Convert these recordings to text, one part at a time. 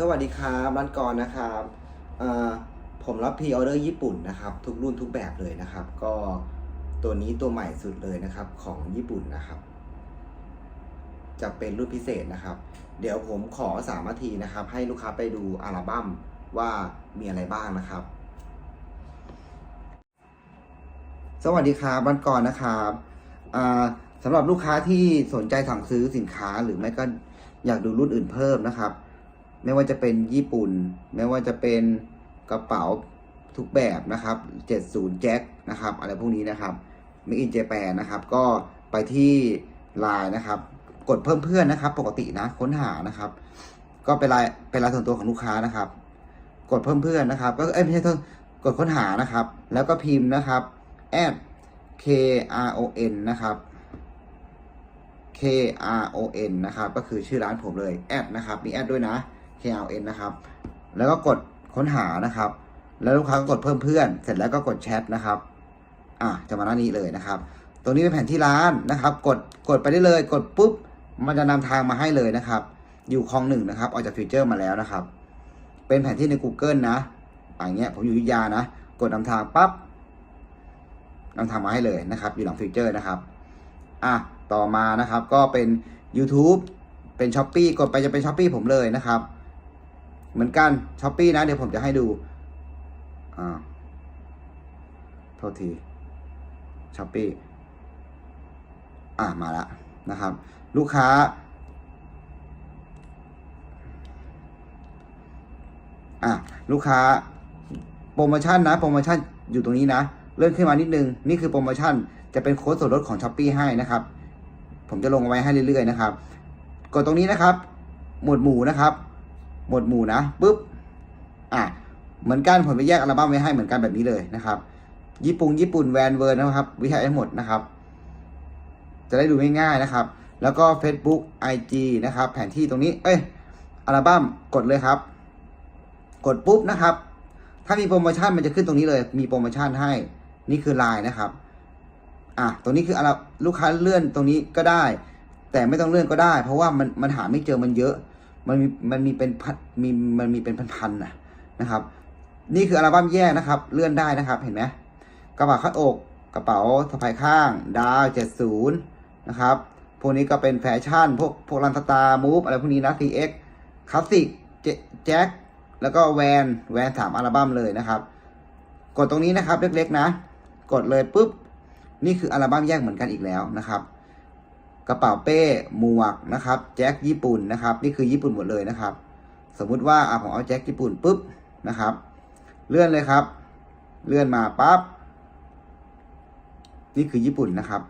สวัสดีครับร้านกรนะครับผมรับพรีออเดอร์ญี่ปุ่นนะครับ ทุกรุ่นทุกแบบเลยนะครับ ก็ตัวนี้ตัวใหม่สุดเลยนะครับของญี่ปุ่นนะครับ จะเป็นรุ่นพิเศษนะครับ เดี๋ยวผมขอสามนาทีนะครับ ให้ลูกค้าไปดูอัลบั้มว่ามีอะไรบ้างนะครับ สวัสดีครับร้านกรนะครับสำหรับลูกค้าที่สนใจสั่งซื้อสินค้าหรือไม่ก็อยากดูรุ่นอื่นเพิ่มนะครับ ไม่ว่าจะเป็นญี่ปุ่น ไม่ว่าจะเป็นกระเป๋าทุกแบบนะครับ 70แจ็คนะครับ อะไรพวกนี้นะครับ Make in Japan นะครับ ก็ไปที่ Line นะครับ กดเพิ่มเพื่อนนะครับ ปกตินะค้นหานะครับ ก็เป็นรายเป็นรายส่วนตัวของลูกค้านะครับ กดเพิ่มเพื่อนนะครับ ก็เอ้ยไม่ใช่โทษกดค้นหานะครับ แล้วก็พิมพ์นะครับ add k r o n นะครับ K R O N นะครับ ก็คือชื่อร้านผมเลยแอดนะครับ มีแอดด้วยนะ K R O N นะครับ แล้วก็กดค้นหานะครับ แล้วลูกค้าก็กดเพิ่มเพื่อน เสร็จแล้วก็กดแชทนะครับ อะจะมาหน้านี้เลยนะครับ ตรงนี้เป็นแผนที่ร้านนะครับ กดกดไปได้เลย กดปุ๊บ มันจะนำทางมาให้เลยนะครับ อยู่คลองหนึ่งนะครับ ออกจากฟิวเจอร์มาแล้วนะครับ เป็นแผนที่ใน Google นะ อย่างเงี้ย ผมอยู่ยุยานะ กดนำทางปั๊บนำทางมาให้เลยนะครับ อยู่หลังฟิวเจอร์นะครับ อะ ต่อมานะครับ ก็เป็น YouTube เป็น s h อ p e e กดไปจะเป็น s h อ p e e ผมเลยนะครับ เหมือนกัน s h อ p e e นะ เดี๋ยวผมจะให้ดูอ่าโทษที s h อ p e e อะมาแล้วนะครับ ลูกค้าอะลูกค้าโปรโมชั่นนะ โปรโมชั่นอยู่ตรงนี้นะ เลื่อนขึ้นมานิดนึง นี่คือโปรโมชั่นจะเป็นโค้ดส่วนลดของ s h อ p e e ให้นะครับ ผมจะลงเอาไว้ให้เรื่อยๆนะครับ กดตรงนี้นะครับ หมวดหมู่นะครับ หมวดหมู่นะปุ๊บอะเหมือนกันผมไปแยกอัลบั้มไว้ให้เหมือนกันแบบนี้เลยนะครับญี่ปุ่นญี่ปุ่นแวนเวิร์นะครับวิทยาให้หมดนะครับ จะได้ดูง่ายๆนะครับ แล้วก็ Facebook IG นะครับ แผนที่ตรงนี้ เอ้ยอัลบั้มกดเลยครับ กดปุ๊บนะครับ ถ้ามีโปรโมชั่นมันจะขึ้นตรงนี้เลย มีโปรโมชั่นให้นี่คือไลน์นะครับอะตรงนี้คืออะไรลูกค้าเลื่อนตรงนี้ก็ได้ แต่ไม่ต้องเลื่อนก็ได้ เพราะว่ามันมันหาไม่เจอมันเยอะ มันมีมันมีเป็นพันมีมันมีเป็นพันๆนะนะครับ นี่คืออัลบั้มแยกนะครับ เลื่อนได้นะครับเห็นไหมกระเป๋าคาดอกกระเป๋าสะพายข้าง ดาวเจ็ดศูนย์นะครับพวกนี้ก็เป็นแฟชั่น พวกพวกรันสตาร์มูฟอะไรพวกนี้นะ CX คลาสสิกแจ็คแล้วก็แวนแวนสามอัลบั้มเลยนะครับ กดตรงนี้นะครับเล็กๆนะ กดเลยปุ๊บ นี่คืออัลบั้มแยกเหมือนกันอีกแล้วนะครับ กระเป๋าเป้หมวกนะครับแจ็คญี่ปุ่นนะครับ นี่คือญี่ปุ่นหมดเลยนะครับ สมมุติว่าอะผมเอาแจ็คญี่ปุ่นปุ๊บนะครับ เลื่อนเลยครับ เลื่อนมาปั๊บนี่คือญี่ปุ่นนะครับ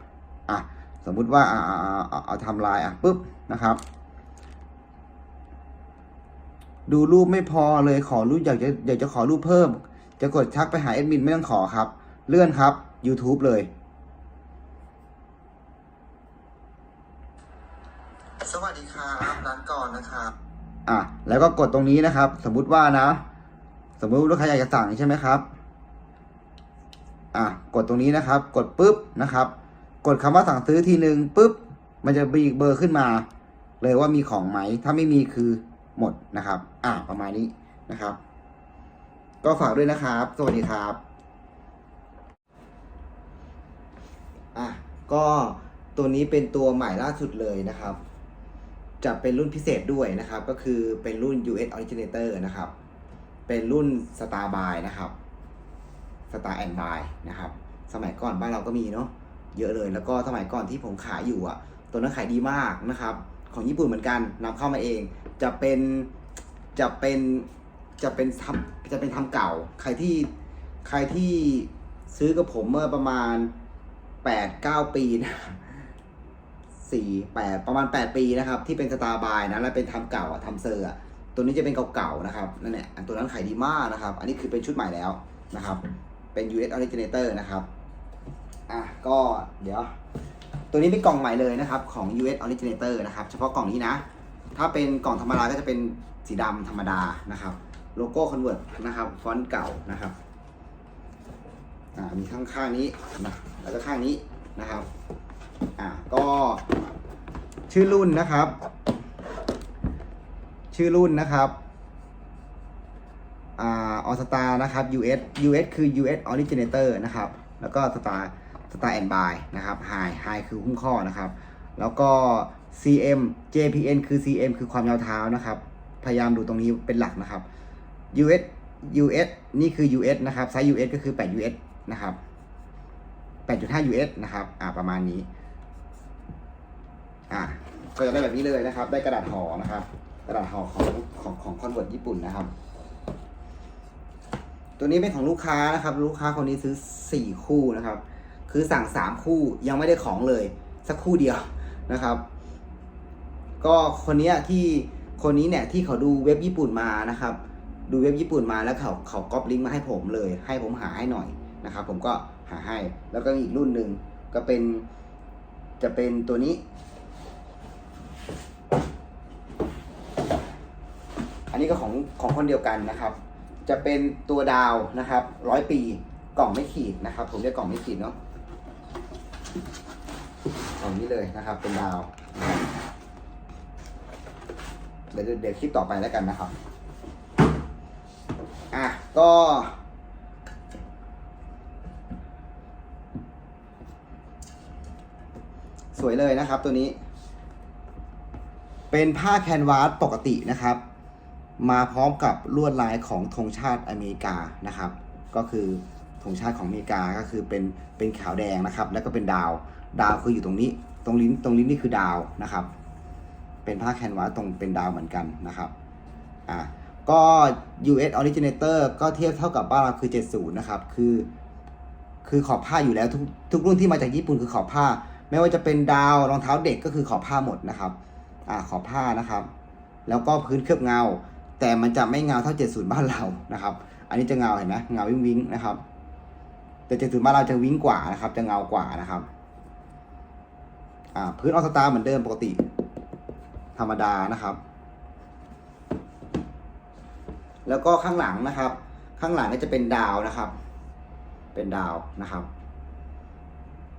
อะสมมุติว่าอะอะอะเอาเอาทำลายอะปุ๊บนะครับ ดูรูปไม่พอเลยขอรูปอยากจะอยากจะขอรูปเพิ่ม จะกดทักไปหาแอดมินไม่ต้องขอครับ เลื่อนครับ YouTube เลย สวัส ดีครับร้นก่อนนะครับอะแล้วก็กดตรงนี้นะครับ สมมุติว่านะ สมมุติลูกค้าอยากจะสั่งใช่ไหมครับอะกดตรงนี้นะครับ กดปุ๊บนะครับ กดคำว่าสั่งซื้อทีหนึ่งปุ๊บมันจะมีเบอร์ขึ้นมา เลยว่ามีของไหม ถ้าไม่มีคือหมดนะครับ อะประมาณนี้นะครับ ก็ฝากด้วยนะครับ สวัสดีครับอะก็ตัวนี้เป็นตัวใหม่ล่าสุดเลยนะครับ จะเป็นรุ่นพิเศษด้วยนะครับ ก็คือเป็นรุ่น US Originator นะครับ เป็นรุ่น Star by นะครับ Star and by นะครับ สมัยก่อนบ้านเราก็มีเนาะเยอะเลย แล้วก็สมัยก่อนที่ผมขายอยู่อะ ตัวนั้นขายดีมากนะครับ ของญี่ปุ่นเหมือนกันนำเข้ามาเอง จะเป็นจะเป็นจะเป็นทำจะเป็นทำเก่า ใครที่ใครที่ซื้อกับผมเมื่อประมาณแปดเก้าปีนะ สี่แปดประมาณแปดปีนะครับ ที่เป็นสตาร์บายนะ แล้วเป็นทำเก่าอะทำเซอร์ตัวนี้จะเป็นเก่าๆนะครับนั่นแหละตัวนั้นขายดีมากนะครับ อันนี้คือเป็นชุดใหม่แล้วนะครับ เป็น US Originator นะครับอะก็เดี๋ยว ตัวนี้เป็นกล่องใหม่เลยนะครับ ของ US Originator นะครับ เฉพาะกล่องนี้นะ ถ้าเป็นกล่องธรรมดาก็จะเป็นสีดำธรรมดานะครับ โลโก้คอนเวิร์ตนะครับ ฟอนต์เก่านะครับอ่ามีข้างข้างนี้นะแล้วก็ข้างนี้นะครับ อ่าก็ชื่อรุ่นนะครับ ชื่อรุ่นนะครับอ่าออสตานะครับ US US คือ US originator นะครับ แล้วก็ Star Star and Buy นะครับ High High คือหุ้มข้อนะครับ แล้วก็ CM JPN คือ CM คือความยาวเท้านะครับ พยายามดูตรงนี้เป็นหลักนะครับ US US นี่คือ US นะครับ ไซส์ US ก็คือ 8 US นะครับ 8.5 US นะครับ อ่า ประมาณนี้ อ่าก็จะได้แบบนี้เลยนะครับ ได้กระดาษห่อนะครับ กระดาษห่อของของของคอนเวิร์ตญี่ปุ่นนะครับ ตัวนี้เป็นของลูกค้านะครับ ลูกค้าคนนี้ซื้อสี่คู่นะครับ คือสั่งสามคู่ยังไม่ได้ของเลย สักคู่เดียวนะครับ ก็คนเนี้ยที่คนนี้เนี่ยที่เขาดูเว็บญี่ปุ่นมานะครับ ดูเว็บญี่ปุ่นมาแล้วเขาเขาก๊อปลิงก์มาให้ผมเลย ให้ผมหาให้หน่อยนะครับ ผมก็หาให้แล้วก็อีกรุ่นหนึ่งก็เป็นจะเป็นตัวนี้ นี้ก็ของของคนเดียวกันนะครับ จะเป็นตัวดาวนะครับร้อยปีกล่องไม่ขีดนะครับ ผมเรียกกล่องไม่ขีดเนาะกล่องนี้เลยนะครับ เป็นดาวเดี๋ยวเดี๋ยวคลิปต่อไปแล้วกันนะครับอะก็สวยเลยนะครับตัวนี้ เป็นผ้าแคนวาสปกตินะครับ มาพร้อมกับลวดลายของธงชาติอเมริกานะครับ ก็คือธงชาติของอเมริกาก็คือเป็นเป็นขาวแดงนะครับ แล้วก็เป็นดาว ดาวคืออยู่ตรงนี้ ตรงลิ้นตรงลิ้นนี่คือดาวนะครับ เป็นผ้าแคนวาสตรงเป็นดาวเหมือนกันนะครับอ่าก็ US originator ก็เทียบเท่ากับบ้านเราคือ 70 นะครับ คือ คือขอบผ้าอยู่แล้วทุกทุกรุ่นที่มาจากญี่ปุ่นคือขอบผ้า ไม่ว่าจะเป็นดาวรองเท้าเด็กก็คือขอบผ้าหมดนะครับ อ่าขอบผ้านะครับ แล้วก็พื้นเคลือบเงา แต่มันจะไม่เงาเท่า 70 บ้านเรานะครับ อันนี้จะเงาเห็นไหมเงาวิ้งวิ้งๆนะครับ แต่ 70 บ้านเราจะวิ้งกว่านะครับ จะเงากว่านะครับอ่าพื้นออสตาเหมือนเดิมปกติ ธรรมดานะครับ แล้วก็ข้างหลังนะครับ ข้างหลังนี่จะเป็นดาวนะครับ เป็นดาวนะครับ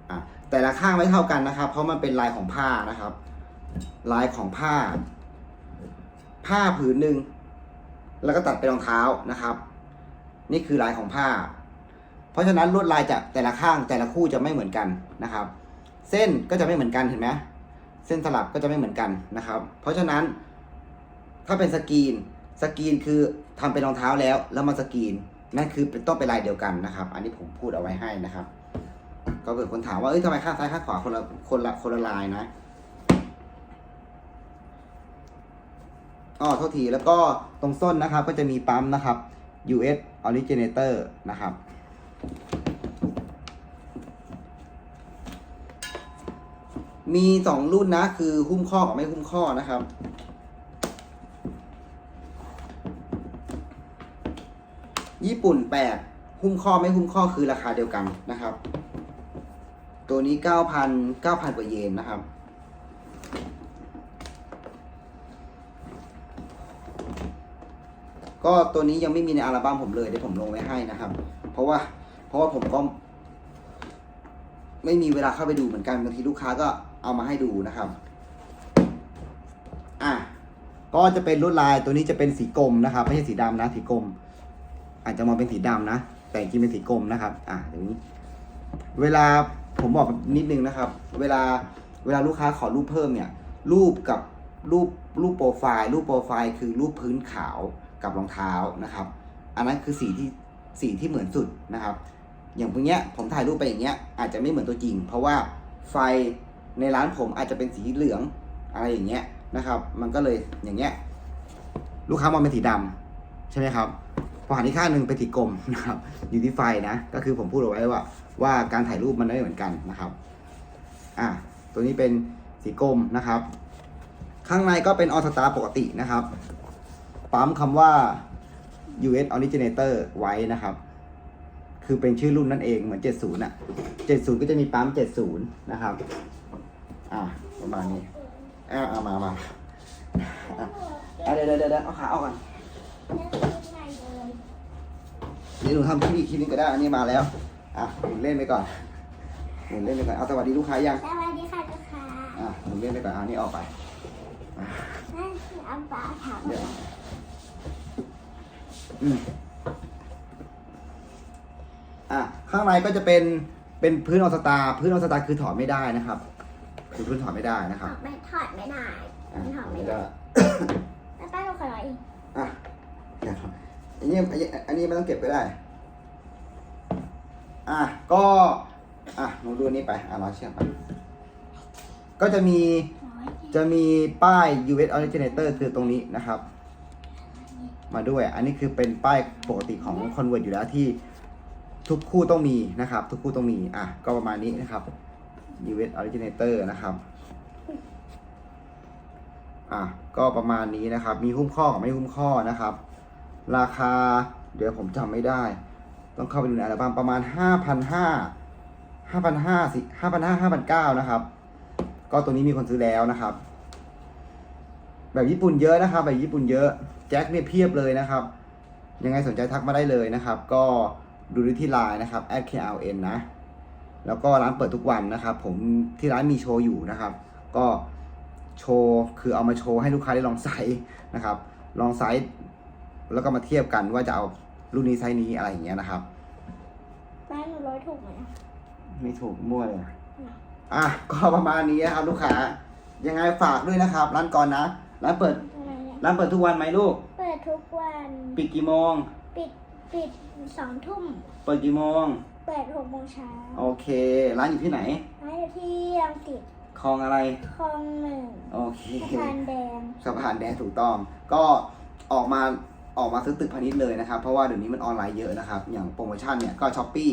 อะแต่ละข้างไม่เท่ากันนะครับ เพราะมันเป็นลายของผ้านะครับ ลายของผ้า ผ้าผืนหนึ่ง แล้วก็ตัดเป็นรองเท้านะครับ นี่คือลายของผ้า เพราะฉะนั้นลวดลายจะแต่ละข้างแต่ละคู่จะไม่เหมือนกันนะครับ เส้นก็จะไม่เหมือนกันเห็นไหมเส้นสลับก็จะไม่เหมือนกันนะครับ เพราะฉะนั้น ถ้าเป็นสกรีนสกรีนคือทำเป็นรองเท้าแล้ว แล้วมาสกรีนนั่นคือเป็นต้องเป็นลายเดียวกันนะครับ อันนี้ผมพูดเอาไว้ให้นะครับ ก็เกิดคนถามว่าเอ้ยทำไมข้างซ้ายข้างขวาคนละคนละคนละลายนะ อ๋อโทษทีแล้วก็ตรงส้นนะครับก็จะมีปั๊มนะครับ US originator นะครับ มีสองรุ่นนะ คือหุ้มข้อกับไม่หุ้มข้อนะครับ ญี่ปุ่นแปดหุ้มข้อไม่หุ้มข้อคือราคาเดียวกันนะครับ ตัวนี้เก้าพันเก้าพันกว่าเยนนะครับ ก็ตัวนี้ยังไม่มีในอัลบั้มผมเลยเดี๋ยวผมลงไว้ให้นะครับ เพราะว่าเพราะว่าผมก็ไม่มีเวลาเข้าไปดูเหมือนกันบางทีลูกค้าก็เอามาให้ดูนะครับอะก็จะเป็นลวดลายตัวนี้จะเป็นสีกรมนะครับ ไม่ใช่สีดำนะสีกรมอาจจะมองเป็นสีดำนะ แต่จริงเป็นสีกรมนะครับ อะเดี๋ยวนี้ เวลาผมบอกนิดนึงนะครับ เวลาเวลาลูกค้าขอรูปเพิ่มเนี่ย รูปกับรูปรูปโปรไฟล์ รูปโปรไฟล์คือรูปพื้นขาว กับรองเท้านะครับ อันนั้นคือสีที่สีที่เหมือนสุดนะครับ อย่างพวกเนี้ยผมถ่ายรูปไปอย่างเงี้ยอาจจะไม่เหมือนตัวจริง เพราะว่าไฟในร้านผมอาจจะเป็นสีเหลืองอะไรอย่างเงี้ยนะครับ มันก็เลยอย่างเงี้ยลูกค้ามองเป็นสีดำใช่ไหมครับพอหันที่ข้างหนึ่งเป็นสีกลมนะครับอยู่ที่ไฟนะ ก็คือผมพูดเอาไว้ว่า ว่าการถ่ายรูปมันไม่เหมือนกันนะครับอะตัวนี้เป็นสีกลมนะครับ ข้างในก็เป็นออสตาปกตินะครับ ปั๊มคำว่า US originator ไว้นะครับ คือเป็นชื่อรุ่นนั่นเองเหมือน 70อะ 70 ก็จะมีปั๊ม 70 นะครับ อะประมาณนี้อะเอามามาอะอะเดี๋ยวเดี๋ยวเดี๋ยวเอาขาออกก่อนเดี๋ยวหนูทำคลิปอีกคลิปนึงก็ได้ อันนี้มาแล้ว อะหมุนเล่นไปก่อนหมุนเล่นไปก่อนเอาสวัสดีลูกค้ายัง สวัสดีค่ะลูกค้าอะหมุนเล่นไปก่อนอะนี่ออกไปนั่นคืออัมปาถาม เดี๋ยว อะข้างในก็จะเป็นเป็นพื้นออสตาพื้นออสตาคือถอดไม่ได้นะครับคือพื้นถอดไม่ได้นะครับไม่ถอดไม่ได้อ่ถอดไม่ได้แล้วป้าหนูขอรอยอีกอัอันนี้อันนี้ไม่ต้องเก็บก็ได้ อะก็อะหนูดูนี้ไปอะเอาเชื่อมไปก็จะมีจะมีป้าย US Originator คือตรงนี้นะครับ มาด้วย อันนี้คือเป็นป้ายปกติของ Convert อยู่แล้วที่ทุกคู่ต้องมีนะครับ ทุกคู่ต้องมี อะ ก็ประมาณนี้นะครับ US Originator นะครับ อะ ก็ประมาณนี้นะครับ มีหุ้มข้อกับไม่หุ้มข้อนะครับ ราคา เดี๋ยวผมจำไม่ได้ ต้องเข้าไปดูในอัลบั้มประมาณ 5,500 5,500สิ5,500 5,900นะครับ ก็ตัวนี้มีคนซื้อแล้วนะครับ แบบญี่ปุ่นเยอะนะครับ แบบญี่ปุ่นเยอะแจ็คเนี่ยเพียบเลยนะครับ ยังไงสนใจทักมาได้เลยนะครับ ก็ดูได้ที่ไลน์นะครับ @kln นะ แล้วก็ร้านเปิดทุกวันนะครับ ผมที่ร้านมีโชว์อยู่นะครับ ก็โชว์คือเอามาโชว์ให้ลูกค้าได้ลองไซส์นะครับ ลองไซส์แล้วก็มาเทียบกันว่าจะเอารุ่นนี้ไซส์นี้อะไรอย่างเงี้ยนะครับป้าหนูร้อยถูกไหมไม่ถูกมั่วเลยนะอะก็ประมาณนี้นะครับ ลูกค้ายังไงฝากด้วยนะครับ ร้านก่อนนะ ร้านเปิด อะไรเนี่ยร้านเปิดทุกวันไหมลูก เปิดทุกวัน ปิดกี่โมง ปิดปิดสองทุ่ม เปิดกี่โมง เปิดหกโมงเช้าโอเค ร้านอยู่ที่ไหน ร้านอยู่ที่รังสิตคลองอะไร คลองหนึ่งโอเค สะพานแดง สะพานแดงถูกต้อง ก็ออกมาออกมาซื้อตึกพาณิชย์เลยนะครับ เพราะว่าเดี๋ยวนี้มันออนไลน์เยอะนะครับ อย่างโปรโมชั่นเนี่ยก็ช้อปปี้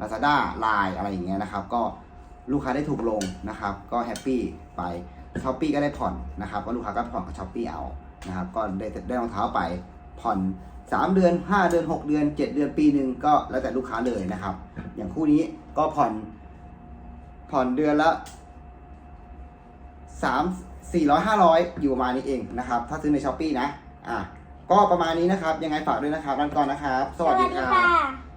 ลาซาด้าไลน์อะไรอย่างเงี้ยนะครับ ก็ลูกค้าได้ถูกลงนะครับ ก็แฮปปี้ไป ช้อปปี้ก็ได้ผ่อนนะครับก็ลูกค้าก็ผ่อนกับช้อปปี้เอานะครับก็ได้ได้รองเท้าไปผ่อน 3 เดือน 5 เดือน 6 เดือน 7 เดือนปีหนึ่งก็แล้วแต่ลูกค้าเลยนะครับ อย่างคู่นี้ก็ผ่อน ผ่อนเดือนละสามสี่ร้อยห้าร้อยอยู่ประมาณนี้เองนะครับ ถ้าซื้อในช้อปปีนะอะก็ประมาณนี้นะครับ ยังไงฝากด้วยนะครับรันก่อนนะครับ สวัสดีครับค่ะ